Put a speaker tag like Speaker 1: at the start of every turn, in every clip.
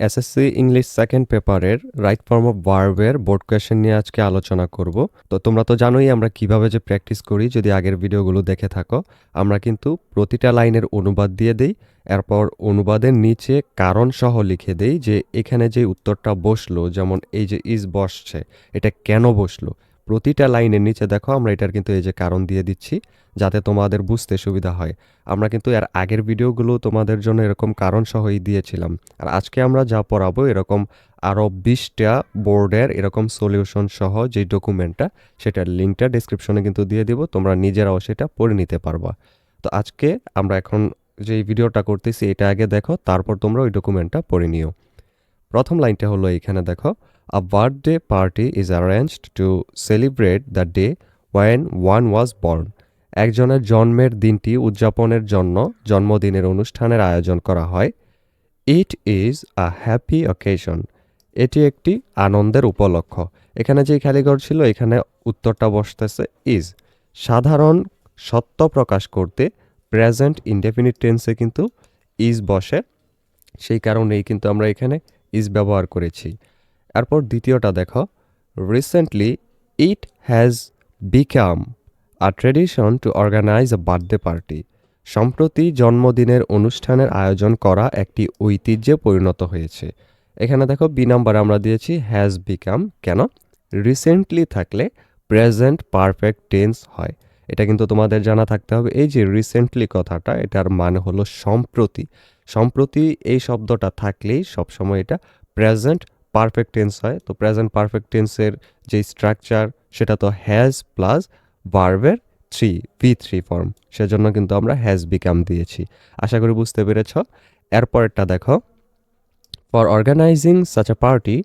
Speaker 1: SSC English second পেপারের right form of ভার্বের board question নিয়ে আজকে আলোচনা করব। তো তোমরা তো জানোই আমরা কীভাবে যে প্র্যাকটিস করি, যদি আগের ভিডিওগুলো দেখে থাকো, আমরা কিন্তু প্রতিটা লাইনের অনুবাদ দিয়ে দিই, এরপর অনুবাদের নিচে কারণ সহ লিখে দেই যে এখানে যে উত্তরটা বসল, যেমন এই যে ইজ বসছে, এটা কেন বসল প্রতিটা লাইনের নিচে দেখো, আমরা এটার কিন্তু এই যে কারণ দিয়ে দিচ্ছি, যাতে তোমাদের বুঝতে সুবিধা হয়। আমরা কিন্তু এর আগের ভিডিওগুলো তোমাদের জন্য এরকম কারণ সহই দিয়েছিলাম। আর আজকে আমরা যা পড়াবো, এরকম আরও বিশটা বোর্ডের এরকম সলিউশন সহ যে ডকুমেন্টটা সেটার লিঙ্কটা ডিসক্রিপশনে কিন্তু দিয়ে দিব, তোমরা নিজেরাও সেটা পড়ে নিতে পারবা। তো আজকে আমরা এখন যে ভিডিওটা করতেছি, এটা আগে দেখো, তারপর তোমরা ওই ডকুমেন্টটা পড়ে নিও। প্রথম লাইনটা হলো এইখানে দেখো a birthday party is arranged to celebrate the day when one was born একজনের জন্মের দিনটি উদযাপনের জন্য জন্মদিনের অনুষ্ঠানের আয়োজন করা হয়। It is a happy occasion এটি একটি আনন্দের উপলক্ষ এখানে যে খালিঘর ছিল, এখানে উত্তরটা বসতেছে ইজ সাধারণ সত্য প্রকাশ করতে প্রেজেন্ট ইনডেফিনিট টেন্সে কিন্তু ইজ বসে। সেই কারণেই কিন্তু আমরা এখানে ইজ ব্যবহার করেছি। এরপর দ্বিতীয়টা দেখো। Recently it has become a tradition to organise a birthday party সম্প্রতি জন্মদিনের অনুষ্ঠানের আয়োজন করা একটি ঐতিহ্যে পরিণত হয়েছে। এখানে দেখো বি নাম্বারে আমরা দিয়েছি হ্যাজ বিকাম কেন? রিসেন্টলি থাকলে প্রেজেন্ট পারফেক্ট টেন্স হয়। এটা কিন্তু তোমাদের জানা থাকতে হবে, এই যে রিসেন্টলি কথাটা, এটার মানে হলো সম্প্রতি। সম্প্রতি এই শব্দটা থাকলেই সবসময় এটা প্রেজেন্ট পারফেক্ট টেন্স হয়। তো প্রেজেন্ট পারফেক্ট টেন্সের যে স্ট্রাকচার সেটা তো হ্যাজ প্লাস ভার্বের থ্রি ভি থ্রি ফর্ম সেজন্য কিন্তু আমরা হ্যাজ বিকাম দিয়েছি। আশা করি বুঝতে পেরেছ। এরপরেরটা দেখো। For organising such a party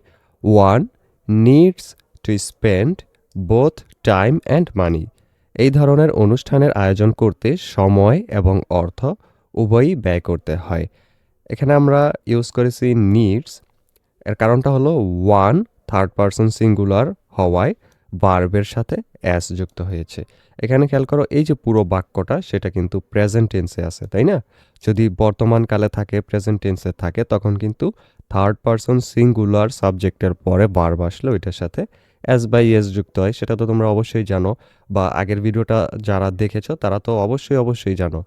Speaker 1: one needs to spend both time and money এই ধরনের অনুষ্ঠানের আয়োজন করতে সময় এবং অর্থ উভয়ই ব্যয় করতে হয়। এখানে আমরা ইউজ করেছি নিডস এর কারণটা হলো ওয়ান থার্ড পারসন সিঙ্গুলার হওয়ায় বার্বের সাথে অ্যাস যুক্ত হয়েছে। এখানে খেয়াল করো, এই যে পুরো বাক্যটা, সেটা কিন্তু প্রেজেন্ট টেন্সে আছে, তাই না? যদি বর্তমান কালে থাকে প্রেজেন্ট টেন্সে থাকে, তখন কিন্তু থার্ড পারসন সিঙ্গুলার সাবজেক্টের পরে বার আসলে ওইটার সাথে অ্যাস বাই এস যুক্ত হয়। সেটা তো তোমরা অবশ্যই জানো, বা আগের ভিডিওটা যারা দেখেছ, তারা তো অবশ্যই অবশ্যই জানো।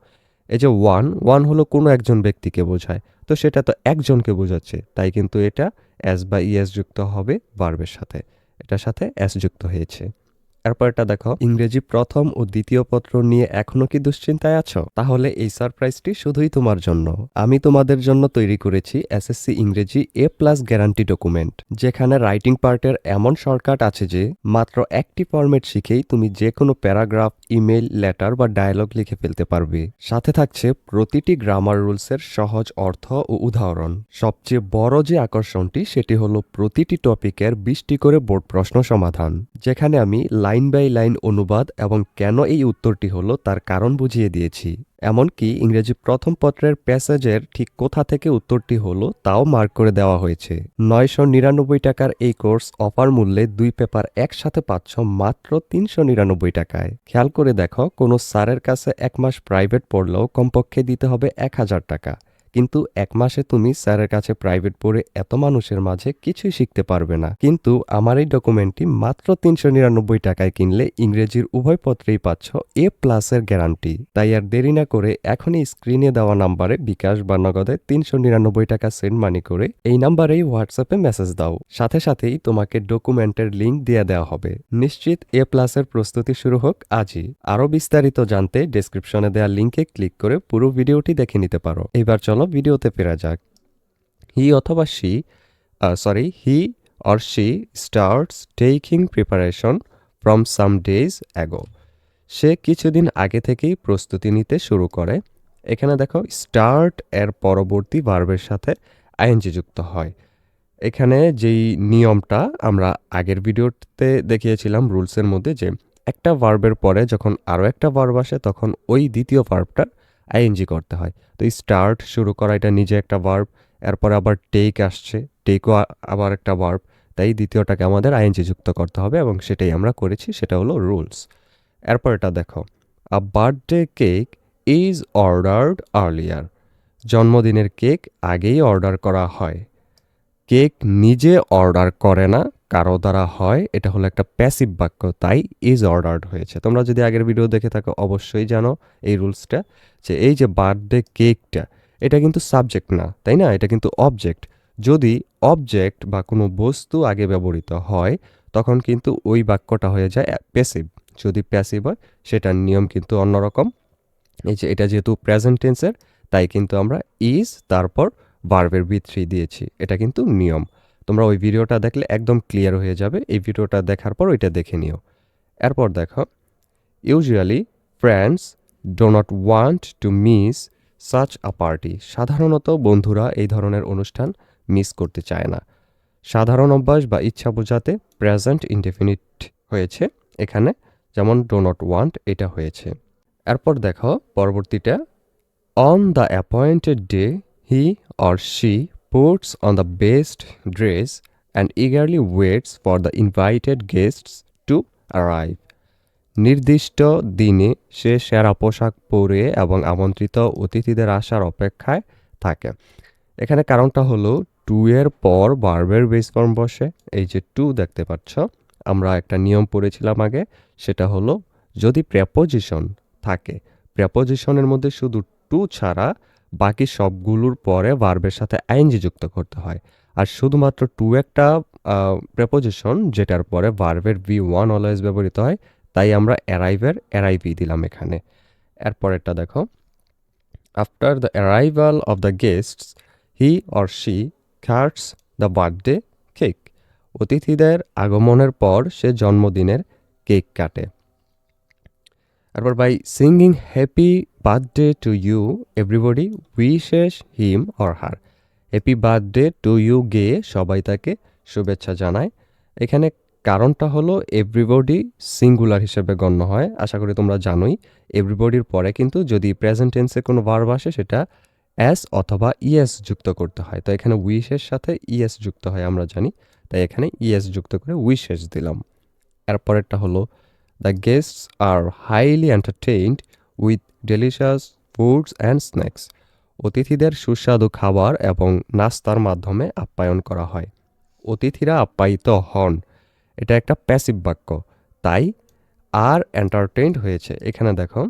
Speaker 1: এই যে ওয়ান ওয়ান হলো কোনো একজন ব্যক্তিকে বোঝায়। তো সেটা তো একজনকে বোঝাচ্ছে, তাই কিন্তু এটা অ্যাস বা ইএস যুক্ত হবে বার্বের সাথে। এটার সাথে অ্যাস যুক্ত হয়েছে। এরপর এটা দেখো। ইংরেজি প্রথম ও দ্বিতীয় পত্র নিয়ে এখনও কি দুশ্চিন্তায় আছো? তাহলে এই সারপ্রাইজটি শুধুই তোমার জন্য। আমি তোমাদের জন্য তৈরি করেছি এসএসসি ইংরেজি এ প্লাস গ্যারান্টি ডকুমেন্ট, যেখানে রাইটিং পার্টের এমন শর্টকাট আছে যে, মাত্র একটি ফরম্যাট শিখেই তুমি যে কোনো প্যারাগ্রাফ ইমেল লেটার বা ডায়ালগ লিখে ফেলতে পারবে। সাথে থাকছে প্রতিটি গ্রামার রুলসের সহজ অর্থ ও উদাহরণ। সবচেয়ে বড় যে আকর্ষণটি, সেটি হলো প্রতিটি টপিকের বিশটি করে বোর্ড প্রশ্ন সমাধান, যেখানে আমি লাইন বাই লাইন অনুবাদ এবং কেন এই উত্তরটি হলো তার কারণ বুঝিয়ে দিয়েছি। এমনকি ইংরেজি প্রথম পত্রের প্যাসেজের ঠিক কোথা থেকে উত্তরটি হলো তাও মার্ক করে দেওয়া হয়েছে। নয়শো নিরানব্বই টাকার এই কোর্স অফার মূল্যে দুই পেপার একসাথে পাচ্ছ মাত্র তিনশো নিরানব্বই টাকায়। খেয়াল করে দেখো, কোনো স্যারের কাছে এক মাস প্রাইভেট পড়লেও কমপক্ষে দিতে হবে এক হাজার টাকা। কিন্তু এক মাসে তুমি স্যারের কাছে প্রাইভেট পড়ে এত মানুষের মাঝে কিছুই শিখতে পারবে না। কিন্তু আমার এই ডকুমেন্টটি মাত্র তিনশো নিরানব্বই টাকায় কিনলে ইংরেজির উভয় পত্রেই পাচ্ছ এ প্লাসের গ্যারান্টি তাই আর দেরি না করে এখনই স্ক্রিনে দেওয়া নাম্বারে বিকাশ বা নগদে তিনশো নিরানব্বই টাকা সেন্ড মানি করে এই নাম্বারেই হোয়াটসঅ্যাপে মেসেজ দাও। সাথে সাথেই তোমাকে ডকুমেন্টের লিঙ্ক দিয়ে দেওয়া হবে। নিশ্চিত এ প্লাসের প্রস্তুতি শুরু হোক আজই। আরও বিস্তারিত জানতে ডেসক্রিপশনে দেওয়া লিঙ্কে ক্লিক করে পুরো ভিডিওটি দেখে নিতে পারো। এবার চলো ভিডিওতে ফেরা যাক। হি অথবা she sorry he or she starts taking preparation from some days ago সে কিছুদিন আগে থেকেই প্রস্তুতি নিতে শুরু করে। এখানে দেখো স্টার্ট এর পরবর্তী ভার্বের সাথে আইএনজি যুক্ত হয়। এখানে যেই নিয়মটা আমরা আগের ভিডিওতে দেখিয়েছিলাম রুলসের মধ্যে যে একটা ভার্বের পরে যখন আরও একটা ভার্ব আসে, তখন ওই দ্বিতীয় ভার্বটা আইএনজি করতে হয়। তো এই স্টার্ট শুরু করা, এটা নিজে একটা ভার্ব এরপরে আবার টেক আসছে টেকও আবার একটা ভার্ব তাই দ্বিতীয়টাকে আমাদের আইএনজি যুক্ত করতে হবে এবং সেটাই আমরা করেছি, সেটা হলো রুলস এরপর এটা দেখো a birthday cake is ordered earlier জন্মদিনের কেক আগেই অর্ডার করা হয়। কেক নিজে অর্ডার করে না কারও দ্বারা হয়, এটা হলো একটা প্যাসিভ বাক্য, তাই ইজ অর্ডার্ড হয়েছে। তোমরা যদি আগের ভিডিও দেখে থাকো, অবশ্যই জানো এই রুলসটা যে এই যে বার্থডে কেকটা এটা কিন্তু সাবজেক্ট না, তাই না? এটা কিন্তু অবজেক্ট যদি অবজেক্ট বা কোনো বস্তু আগে ব্যবহৃত হয়, তখন কিন্তু ওই বাক্যটা হয়ে যায় প্যাসিভ যদি প্যাসিভ হয়, সেটার নিয়ম কিন্তু অন্যরকম। এই যে এটা যেহেতু প্রেজেন্ট টেন্সের তাই কিন্তু আমরা ইজ তারপর বার্বের বি থ্রি দিয়েছি, এটা কিন্তু নিয়ম। তোমরা ওই ভিডিওটা দেখলে একদম ক্লিয়ার হয়ে যাবে। এই ভিডিওটা দেখার পর ওইটা দেখে নিও। এরপর দেখো usually friends do not want to miss such a party সাধারণত বন্ধুরা এই ধরনের অনুষ্ঠান মিস করতে চায় না। সাধারণ অভ্যাস বা ইচ্ছা বোঝাতে প্রেজেন্ট ইনডেফিনিট হয়েছে এখানে, যেমন ডো নট ওয়ান্ট এটা হয়েছে। এরপর দেখো, পরবর্তীটা on the appointed day he or she puts on the best dress and eagerly waits for the invited guests to arrive. নির্দিষ্ট দিনে সে সেরা পোশাক পরে এবং আমন্ত্রিত অতিথিদের আসার অপেক্ষায় থাকে এখানে কারণটা হলো টু এর পর বার্বের বেস ফর্ম বসে এই যে টু দেখতে পাচ্ছ, আমরা একটা নিয়ম পড়েছিলাম আগে, সেটা হলো যদি প্রেপোজিশন থাকে প্রেপোজিশনের মধ্যে শুধু টু ছাড়া বাকি সবগুলোর পরে ভার্বের সাথে আইনজি যুক্ত করতে হয়। আর শুধুমাত্র টু একটা প্রেপোজিশন যেটার পরে ভার্বের ভি ওয়ান অলওয়েজ ব্যবহৃত হয়, তাই আমরা অ্যারাইভের অ্যারাইভি দিলাম এখানে। এরপরেরটা দেখো। After the arrival of the guests he or she cuts the birthday cake অতিথিদের আগমনের পর সে জন্মদিনের কেক কাটে। তারপর by singing happy birthday to you everybody wishes him or her happy birthday to you গেয়ে সবাই তাকে শুভেচ্ছা জানায়। এখানে কারণটা হলো এভরিবডি সিঙ্গুলার হিসেবে গণ্য হয়। আশা করি তোমরা জানোই এভরিবডির পরে কিন্তু যদি প্রেজেন্ট টেন্সে কোনো ভার্ব আসে, সেটা এস অথবা ইএস যুক্ত করতে হয়। তো এখানে উইশের সাথে ইএস যুক্ত হয়, আমরা জানি। তাই এখানে ইএস যুক্ত করে উইশেস দিলাম। এরপরেরটা হলো the guests are highly entertained with delicious foods and snacks অতিথিদের সুস্বাদু খাবার এবং নাস্তার মাধ্যমে আপ্যায়ন করা হয়। অতিথিরা আপ্যায়িত হন। এটা একটা প্যাসিভ বাক্য। তাই আর এন্টারটেইনড হয়েছে। এখানে দেখো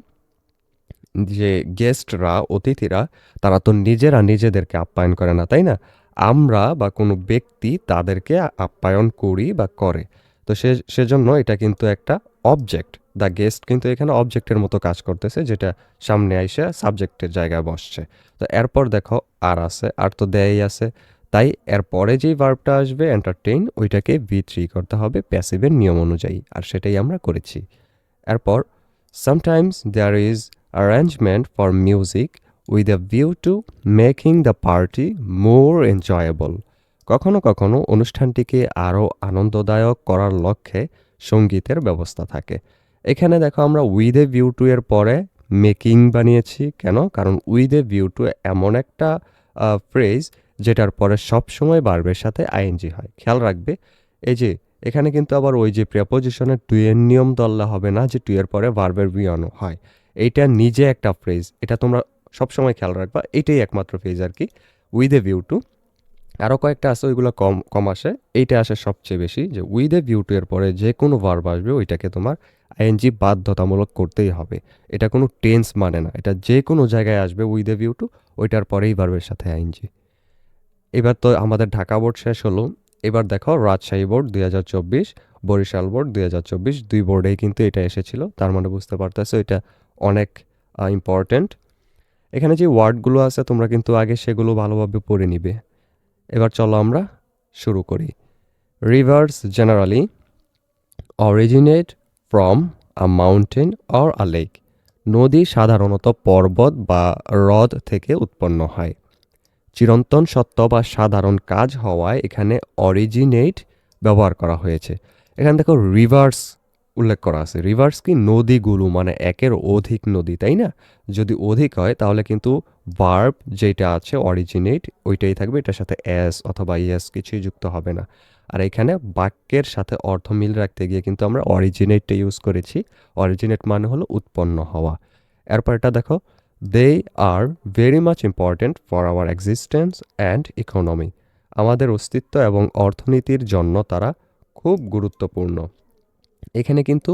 Speaker 1: যে গেস্টরা অতিথিরা, তারা তো নিজেরা নিজেদেরকে আপ্যায়ন করে না, তাই না? আমরা বা কোনো ব্যক্তি তাদেরকে আপ্যায়ন করি বা করে। তো সে, সেজন্য এটা কিন্তু একটা অবজেক্ট দ্য গেস্ট কিন্তু এখানে অবজেক্টের মতো কাজ করতেছে, যেটা সামনে আইসে সাবজেক্টের জায়গায় বসছে। তো এরপর দেখো, আর আছে, আর তো দেয়াই আছে। তাই এরপরে যেই ভার্বটা আসবে এন্টারটেইন ওইটাকে ভি থ্রি করতে হবে প্যাসিভের নিয়ম অনুযায়ী, আর সেটাই আমরা করেছি। এরপর sometimes there is arrangement for music with a view to making the party more enjoyable কখনো কখনো অনুষ্ঠানটিকে আরও আনন্দদায়ক করার লক্ষ্যে সঙ্গীতের ব্যবস্থা থাকে। এখানে দেখো আমরা উইথ এ ভিউ টু এর পরে মেকিং বানিয়েছি। কেন? কারণ উইথ এ ভিউ টু এমন একটা ফ্রেজ যেটার পরে সবসময় বার্বের সাথে আইএনজি হয়। খেয়াল রাখবে, এই যে এখানে কিন্তু আবার ওই যে প্রেপোজিশনের এর নিয়ম দল্লা হবে না যে টু এর পরে বার্বের বিয়নো হয়। এইটা নিজে একটা ফ্রেজ এটা তোমরা সবসময় খেয়াল রাখবা, এটাই একমাত্র ফ্রেজ আর কি উইথ এ ভিউ টু আরও কয়েকটা আছে, ওইগুলো কম কম আসে। এইটা আসে সবচেয়ে বেশি যে উইথ এ ভিউ টু এর পরে যে কোনো ভার্ব আসবে, ওইটাকে তোমার আইএনজি বাধ্যতামূলক করতেই হবে। এটা কোনো টেন্স মানে না। এটা যে কোনো জায়গায় আসবে উইথ এ ভিউ টু ওইটার পরেই ভার্বের সাথে আইএনজি এবার তো আমাদের ঢাকা বোর্ড শেষ হলো। এবার দেখো রাজশাহী বোর্ড দুই হাজার চব্বিশ, বরিশাল বোর্ড দুই হাজার চব্বিশ, দুই বোর্ডেই কিন্তু এটা এসেছিল। তার মানে বুঝতে পারতেছো, এটা অনেক ইম্পর্ট্যান্ট এখানে যে ওয়ার্ডগুলো আছে, তোমরা কিন্তু আগে সেগুলো ভালোভাবে পড়ে নিবে। এবার চলো আমরা শুরু করি। Rivers generally originate from a mountain or a lake নদী সাধারণত পর্বত বা হ্রদ থেকে উৎপন্ন হয়। চিরন্তন সত্য বা সাধারণ কাজ হওয়ায় এখানে অরিজিনেট ব্যবহার করা হয়েছে। এখানে দেখো রিভার্স উল্লেখ করা আছে রিভার্স কি নদীগুলো মানে একের অধিক নদী, তাই না? যদি অধিক হয়, তাহলে কিন্তু ভার্ব যেটা আছে অরিজিনেট ওইটাই থাকবে, এটার সাথে এস অথবা ইয়েস কিছুই যুক্ত হবে না। আর এখানে বাক্যের সাথে অর্থ মিল রাখতে গিয়ে কিন্তু আমরা অরিজিনেটটা ইউজ করেছি। অরিজিনেট মানে হলো উৎপন্ন হওয়া। এরপর এটা দেখো they are very much important for our existence and economy আমাদের অস্তিত্ব এবং অর্থনীতির জন্য তারা খুব গুরুত্বপূর্ণ। এখানে কিন্তু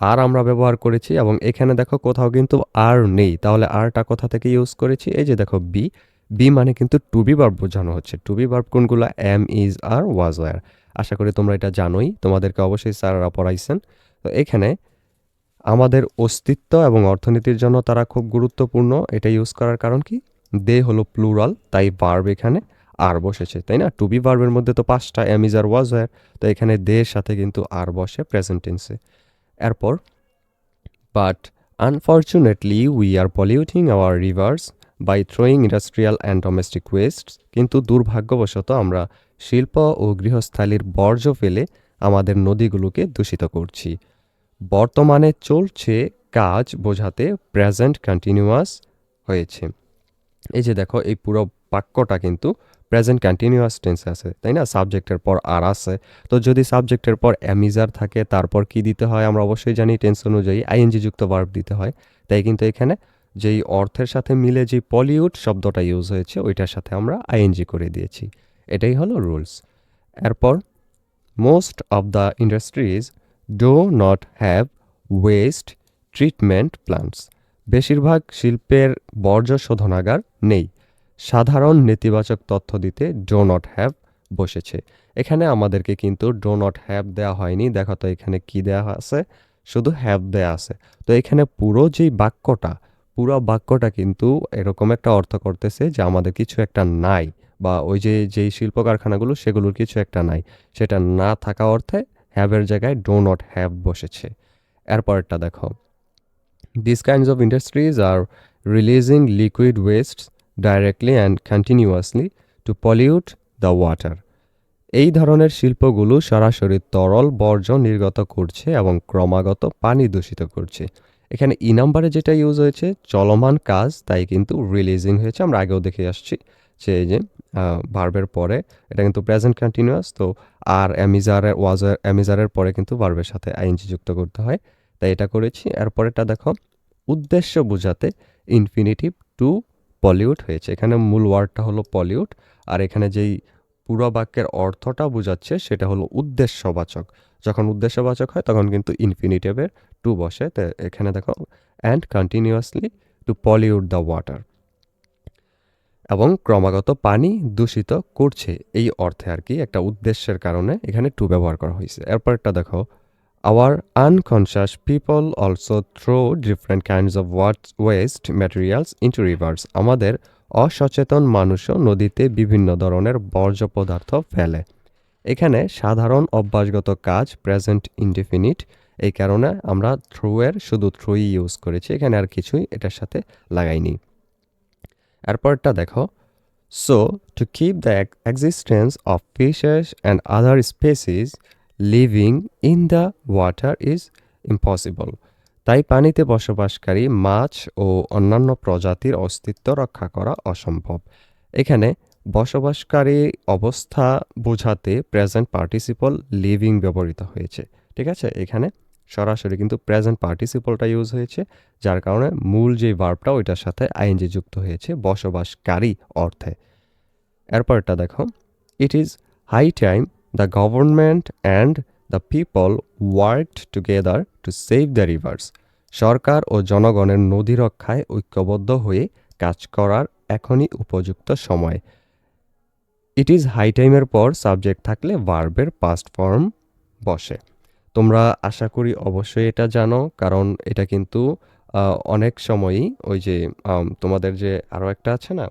Speaker 1: আর আমরা ব্যবহার করেছি এবং এখানে দেখো কোথাও কিন্তু আর নেই। তাহলে আরটা কোথা থেকে ইউজ করেছি? এই যে দেখো বি বি মানে কিন্তু টু বি ভার্ব বোঝানো হচ্ছে। টু বি ভার্ব কোনগুলো? Am is are was were আশা করি তোমরা এটা জানোই। তোমাদেরকে অবশ্যই স্যাররা পড়াইছেন। তো এখানে আমাদের অস্তিত্ব এবং অর্থনীতির জন্য তারা খুব গুরুত্বপূর্ণ। এটা ইউজ করার কারণ কি? দে হলো প্লুরাল তাই ভার্ব এখানে। আর বসেছে, তাই না? টু বি ভার্বের মধ্যে তো পাঁচটা ইজ আর ওয়াজ ওয়ার তো এখানে দের সাথে কিন্তু আর বসে প্রেজেন্ট টেন্সে এরপর but unfortunately we are polluting our rivers by throwing industrial and domestic waste কিন্তু দুর্ভাগ্যবশত আমরা শিল্প ও গৃহস্থালির বর্জ্য ফেলে আমাদের নদীগুলোকে দূষিত করছি। বর্তমানে চলছে কাজ বোঝাতে প্রেজেন্ট কন্টিনিউয়াস হয়েছে। এই যে দেখো, এই পুরো বাক্যটা কিন্তু প্রেজেন্ট কন্টিনিউয়াস টেন্সে আছে, তাই না? সাবজেক্টের পর আর আছে। তো যদি সাবজেক্টের পর অ্যামিজার থাকে, তারপর কি দিতে হয়? আমরা অবশ্যই জানি টেন্স অনুযায়ী আইএনজি যুক্ত ভার্ব দিতে হয়। তাই কিন্তু এখানে যেই অর্থের সাথে মিলে যে পলিউড শব্দটা ইউজ হয়েছে, ওইটার সাথে আমরা আইএনজি করে দিয়েছি। এটাই হলো রুলস এরপর most of the industries do not have waste treatment plants বেশিরভাগ শিল্পের বর্জ্য শোধনাগার নেই। সাধারণ নেতিবাচক তথ্য দিতে ডো নট হ্যাভ বসেছে। এখানে আমাদেরকে কিন্তু ডো নট হ্যাভ দেওয়া হয়নি। দেখো তো এখানে কি দেওয়া আছে? শুধু হ্যাভ দেওয়া আছে। তো এখানে পুরো যেই বাক্যটা, পুরো বাক্যটা কিন্তু এরকম একটা অর্থ করতেছে যে আমাদের কিছু একটা নাই বা ওই যে, যেই শিল্প কারখানাগুলো সেগুলোর কিছু একটা নাই। সেটা না থাকা অর্থে হ্যাভের জায়গায় ডো নট হ্যাভ বসেছে। এরপরটা দেখো। This kinds of industries are releasing liquid waste directly and continuously to pollute the water এই ধরনের শিল্পগুলো সরাসরি তরল বর্জ্য নির্গত করছে এবং ক্রমাগত পানি দূষিত করছে। এখানে ই নাম্বারে যেটা ইউজ হয়েছে, চলমান কাজ, তাই কিন্তু রিলিজিং হয়েছে। আমরা আগেও দেখে আসছি যে এই যে ভার্বের পরে, এটা কিন্তু প্রেজেন্ট কন্টিনিউয়াস তো আর অ্যামিজারের ওয়াজার অ্যামিজারের পরে কিন্তু ভার্বের সাথে আইনজি যুক্ত করতে হয়। তাই এটা করেছি। এরপরেটা দেখো, উদ্দেশ্য বোঝাতে ইনফিনিটিভ টু পলিউট হয়েছে। এখানে মূল ওয়ার্ডটা হলো পলিউট আর এখানে যেই পুরো বাক্যের অর্থটা বোঝাচ্ছে সেটা হলো উদ্দেশ্যবাচক। যখন উদ্দেশ্যবাচক হয় তখন কিন্তু ইনফিনিটিভের টু বসে। তো এখানে দেখো and continuously to pollute the water এবং ক্রমাগত পানি দূষিত করছে। এই অর্থে আর কি একটা উদ্দেশ্যের কারণে এখানে টু ব্যবহার করা হয়েছে। এরপরটা দেখো unconscious people also throw different kinds of what waste materials into rivers আমাদের অসচেতন মানুষও নদীতে বিভিন্ন ধরনের বর্জ্য পদার্থ ফেলে। এখানে সাধারণ অভ্যাসগত কাজ প্রেজেন্ট ইনডিফিনিট এই কারণে আমরা থ্রু এর শুধু থ্রুই ইউজ করেছি, এখানে আর কিছুই এটার সাথে লাগাইনি। এরপরটা দেখো। So to keep the existence of fishes and other species living in the water is impossible তাই পানিতে বসবাসকারী মাছ ও অন্যান্য প্রজাতির অস্তিত্ব রক্ষা করা অসম্ভব। এখানে বসবাসকারী অবস্থা বোঝাতে প্রেজেন্ট পার্টিসিপল লিভিং ব্যবহৃত হয়েছে। ঠিক আছে? এখানে সরাসরি কিন্তু প্রেজেন্ট পার্টিসিপলটা ইউজ হয়েছে, যার কারণে মূল যে ভার্বটা ওইটার সাথে আইএনজি যুক্ত হয়েছে, বসবাসকারী অর্থে। এরপরটা দেখো it is high time the government and the people worked together to save the rivers সরকার ও জনগণের নদী রক্ষায় ঐক্যবদ্ধ হয়ে কাজ করার এখনই উপযুক্ত সময়। ইট ইজ হাই টাইমের পর সাবজেক্ট থাকলে ভার্বের পাস্ট ফর্ম বসে। তোমরা আশা করি অবশ্যই এটা জানো, কারণ এটা কিন্তু অনেক সময়ই ওই যে তোমাদের যে আরও একটা আছে না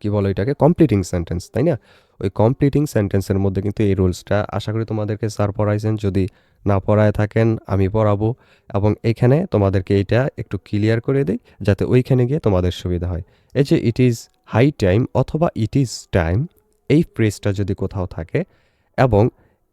Speaker 1: কি বলো এটাকে কমপ্লিটিং সেন্টেন্স তাই না? ওই কমপ্লিটিং সেন্টেন্সের মধ্যে কিন্তু এই রুলসটা আশা করি তোমাদেরকে স্যার পড়াইছেন। যদি না পড়ায় থাকেন, আমি পড়াবো এবং এখানে তোমাদেরকে এটা একটু ক্লিয়ার করে দিই যাতে ওইখানে গিয়ে তোমাদের সুবিধা হয়। এই যে ইট ইজ হাই টাইম অথবা ইট ইজ টাইম এই ফ্রেজটা যদি কোথাও থাকে এবং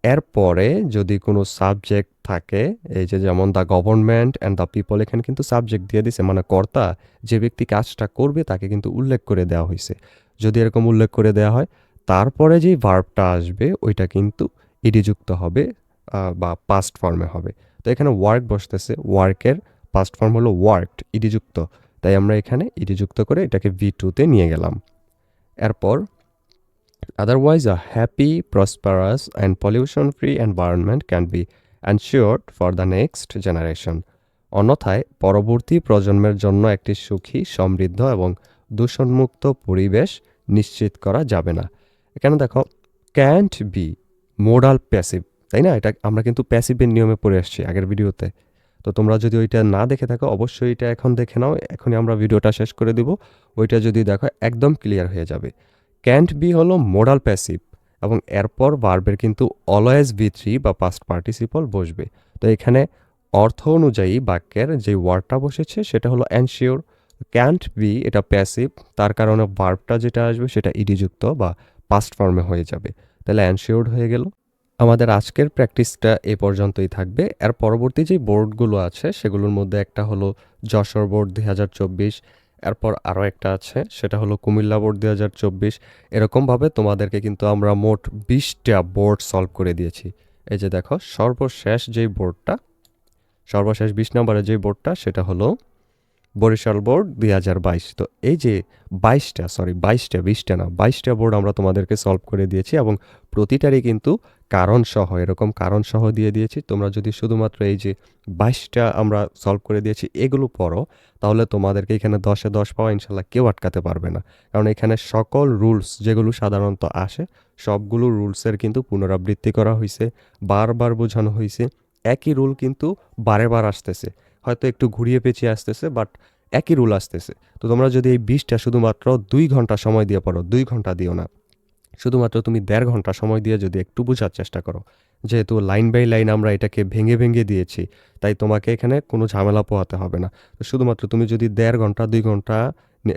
Speaker 1: এরপরে যদি কোনো সাবজেক্ট থাকে, এই যে যেমন the government and the people এখানে কিন্তু সাবজেক্ট দিয়ে দিছে মানে কর্তা যে ব্যক্তি কাজটা করবে তাকে কিন্তু উল্লেখ করে দেওয়া হয়েছে যদি এরকম উল্লেখ করে দেওয়া হয় তারপরে যেই ভার্বটা আসবে ওইটা কিন্তু ইডিযুক্ত হবে বা পাস্ট ফর্মে হবে। তো এখানে ওয়ার্ক বসতেছে ওয়ার্কের পাস্ট ফর্ম হলো ওয়ার্কড ইডিযুক্ত তাই আমরা এখানে ইডিযুক্ত করে এটাকে ভি টুতে নিয়ে গেলাম। এরপর Otherwise, a happy, prosperous, and pollution free environment can be ensured for the next generation অন্যথায় পরবর্তী প্রজন্মের জন্য একটি সুখী সমৃদ্ধ এবং দূষণমুক্ত পরিবেশ নিশ্চিত করা যাবে না। এখানে দেখো ক্যান্ট বি মোডাল প্যাসিভ তাই না? এটা আমরা কিন্তু প্যাসিভের নিয়মে পড়ে আসছি আগের ভিডিওতে। তো তোমরা যদি ওইটা না দেখে থাকো, অবশ্যই এটা এখন দেখে নাও, এখনই আমরা ভিডিওটা শেষ করে দিব। ওইটা যদি দেখো, একদম ক্লিয়ার হয়ে যাবে। ক্যান্ট বি হলো মোডাল প্যাসিভ এবং এরপর ভার্বের কিন্তু অলওয়েজ বি থ্রি বা পাস্ট পার্টিসিপল বসবে। তো এখানে অর্থ অনুযায়ী বাক্যের যে ওয়ার্ডটা বসেছে, সেটা হলো অ্যানশিওর ক্যান্ট বি এটা প্যাসিভ তার কারণে ভার্বটা যেটা আসবে, সেটা ইডিযুক্ত বা পাস্ট ফর্মে হয়ে যাবে। তাহলে অ্যানশিওর্ড হয়ে গেল। আমাদের আজকের প্র্যাকটিসটা এ পর্যন্তই থাকবে। এর পরবর্তী যে বোর্ডগুলো আছে, সেগুলোর মধ্যে একটা হলো যশোর বোর্ড দুই হাজার চব্বিশ, এরপর আরও একটা আছে, সেটা হলো কুমিল্লা বোর্ড দুই হাজার চব্বিশ। এরকমভাবে তোমাদেরকে কিন্তু আমরা মোট বিশটা বোর্ড সলভ করে দিয়েছি। এই যে দেখো, সর্বশেষ যেই বোর্ডটা সর্বশেষ বিশ নম্বরের যে বোর্ডটা সেটা হলো বরিশাল বোর্ড দুই হাজার বাইশ। তো এই যে বাইশটা সরি বাইশটা, বিশটা না, বাইশটা বোর্ড আমরা তোমাদেরকে সলভ করে দিয়েছি এবং প্রতিটারই কিন্তু কারণসহ এরকম কারণসহ দিয়ে দিয়েছি। তোমরা যদি শুধুমাত্র এই যে বাইশটা আমরা সলভ করে দিয়েছি, এগুলো পড়ো, তাহলে তোমাদেরকে এখানে দশে দশ পাওয়া ইনশাল্লাহ কেউ আটকাতে পারবে না। কারণ এখানে সকল রুলস যেগুলো সাধারণত আসে, সবগুলো রুলসের কিন্তু পুনরাবৃত্তি করা হয়েছে বারবার বোঝানো হয়েছে একই রুল কিন্তু বারে বার আসতেছে। হয়তো একটু ঘুরিয়ে পেঁচিয়ে আসতেছে বাট একই রুল আসতেছে। তো তোমরা যদি এই বিষটা শুধুমাত্র দুই ঘণ্টা সময় দিয়ে পড়ো, দুই ঘণ্টা দিও না। শুধুমাত্র তুমি দেড় ঘণ্টা সময় দিয়ে যদি একটু বোঝার চেষ্টা করো, যেহেতু লাইন বাই লাইন আমরা এটাকে ভেঙে ভেঙে দিয়েছি, তাই তোমাকে এখানে কোনো ঝামেলা পোহাতে হবে না। তো শুধুমাত্র তুমি যদি দেড় ঘণ্টা, দুই ঘণ্টা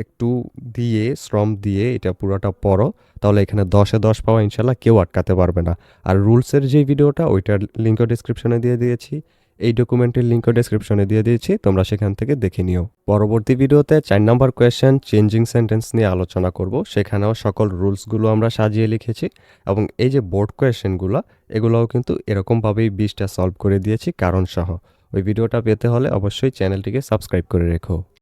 Speaker 1: একটু দিয়ে, শ্রম দিয়ে এটা পুরোটা পড়ো, তাহলে এখানে দশে দশ পাওয়া ইনশাল্লাহ কেউ আটকাতে পারবে না। আর রুলসের যে ভিডিওটা ওইটার লিঙ্কও ডিসক্রিপশনে দিয়ে দিয়েছি। এই ডকুমেন্টের লিঙ্কও ডেসক্রিপশনে দিয়ে দিয়েছি, তোমরা সেখান থেকে দেখে নিও। পরবর্তী ভিডিওতে চার নাম্বার কোয়েশ্চেন চেঞ্জিং সেন্টেন্স নিয়ে আলোচনা করব। সেখানেও সকল রুলসগুলো আমরা সাজিয়ে লিখেছি এবং এই যে বোর্ড কোয়েশ্চেনগুলো এগুলোও কিন্তু এরকমভাবেই বিশটা সলভ করে দিয়েছি কারণসহ ওই ভিডিওটা পেতে হলে অবশ্যই চ্যানেলটিকে সাবস্ক্রাইব করে রেখো।